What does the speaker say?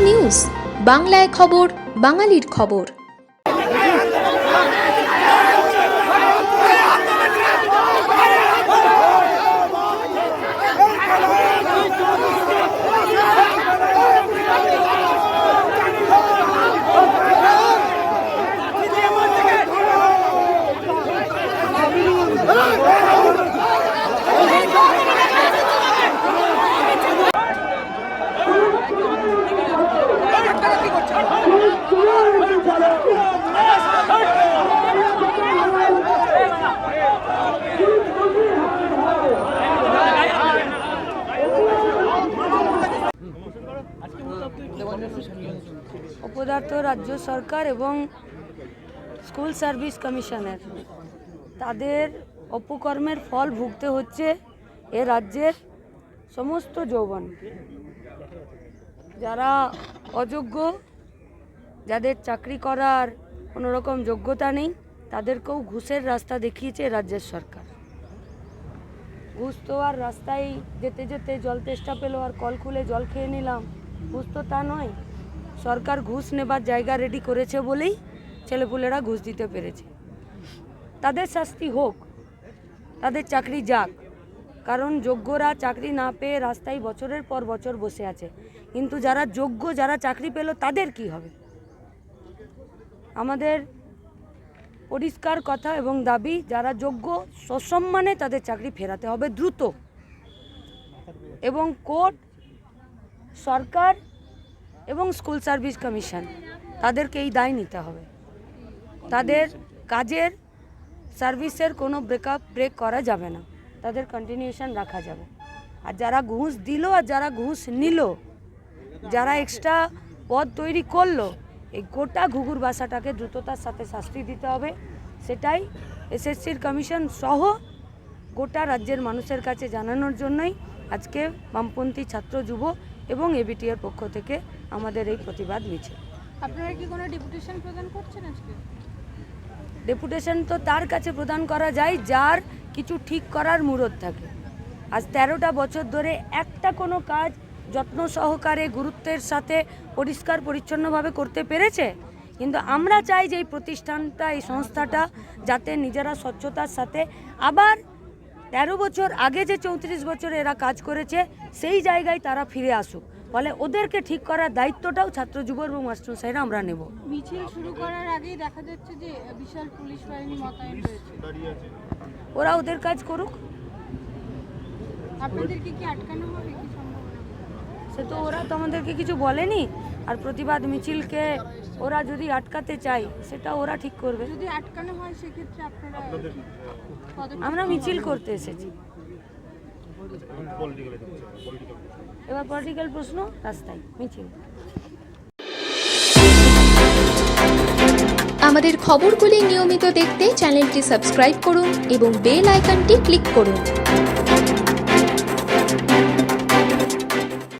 News বাংলায় খবর বাঙালির খবর। অপদার্থ রাজ্য সরকার এবং স্কুল সার্ভিস কমিশনের। তাদের অপকর্মের ফল ভুগতে হচ্ছে এ রাজ্যের সমস্ত যৌবন। যারা অযোগ্য, যাদের চাকরি করার কোনো রকম যোগ্যতা নেই, তাদেরকেও ঘুষের রাস্তা দেখিয়েছে রাজ্যের সরকার। ঘুষ তো আর রাস্তায় যেতে যেতে জল তেষ্টা পেল, আর কল খুলে জল খেয়ে নিলাম। ঘুষ তো তা নয় সরকার ঘুষ নেবার জায়গা রেডি করেছে বলেই ছেলেপুলেরা ঘুষ দিতে পেরেছে। তাদের শাস্তি হোক, তাদের চাকরি যাক, কারণ যোগ্যরা চাকরি না পেয়ে রাস্তায় বছরের পর বছর বসে আছে। কিন্তু যারা যোগ্য, যারা চাকরি পেল, তাদের কি হবে? আমাদের পরিষ্কার কথা এবং দাবি, যারা যোগ্য, সসম্মানে তাদের চাকরি ফেরাতে হবে দ্রুত। এবং কোর্ট, সরকার এবং স্কুল সার্ভিস কমিশন তাদেরকে এই দায় নিতে হবে। তাদের কাজের সার্ভিসের কোনো ব্রেকআপ, ব্রেক করা যাবে না। তাদের কন্টিনিউশন রাখা যাবে। আর যারা ঘুষ দিল আর যারা ঘুষ নিল, যারা এক্সট্রা পদ তৈরি করল, এই গোটা ঘুঘুর বাসাটাকে দ্রুততার সাথে শাস্তি দিতে হবে। সেটাই এসএসসির কমিশন সহ গোটা রাজ্যের মানুষের কাছে জানানোর জন্যই আজকে বামপন্থী ছাত্র যুব এবং এবিটিআর পক্ষ থেকে আমাদের এই প্রতিবাদ মিছিল। আপনারা কি কোনো ডেপুটেশন প্রদান করছেন আজকে? ডেপুটেশন তো তার কাছে প্রদান করা যায় যার কিছু ঠিক করার মুরত থাকে। আজ তেরোটা বছর ধরে একটা কোনো কাজ যত্ন সহকারে গুরুত্বের সাথে পরিষ্কার পরিচ্ছন্নভাবে করতে পেরেছে? কিন্তু আমরা চাই যে এই প্রতিষ্ঠানটা এই সংস্থাটা যাতে নিজেরা স্বচ্ছতার সাথে আবার তেরো বছর আগে যে চৌত্রিশ বছর এরা কাজ করেছে সেই জায়গায় তারা ফিরে আসুক। ফলে ওদেরকে ঠিক করার দায়িত্বটাও ছাত্র যুব এবং মাস্টার সাহেবরা আমরা নেব। মিছিল শুরু করার আগেই দেখা যাচ্ছে যে বিশাল পুলিশ বাহিনী মোতায়েন রয়েছে। ওরা ওদের কাজ করুক। আপনাদেরকে কি আটকানো হবে কি সম্ভাবনা? সে তো ওরা তো আমাদেরকে কিছু বলেনি। আর প্রতিবাদ মিছিলকে ওরা যদি আটকাতে চায় সেটা ওরা ঠিক করবে। যদি আটকানো হয় সেক্ষেত্রে আপনারা আমরা মিছিল করতে এসেছি। এবার পলিটিক্যাল প্রশ্ন, রাস্তায় মিছিল আমাদের খবরগুলি নিয়মিত দেখতে চ্যানেলটি সাবস্ক্রাইব করুন এবং বেল আইকনটি ক্লিক করুন।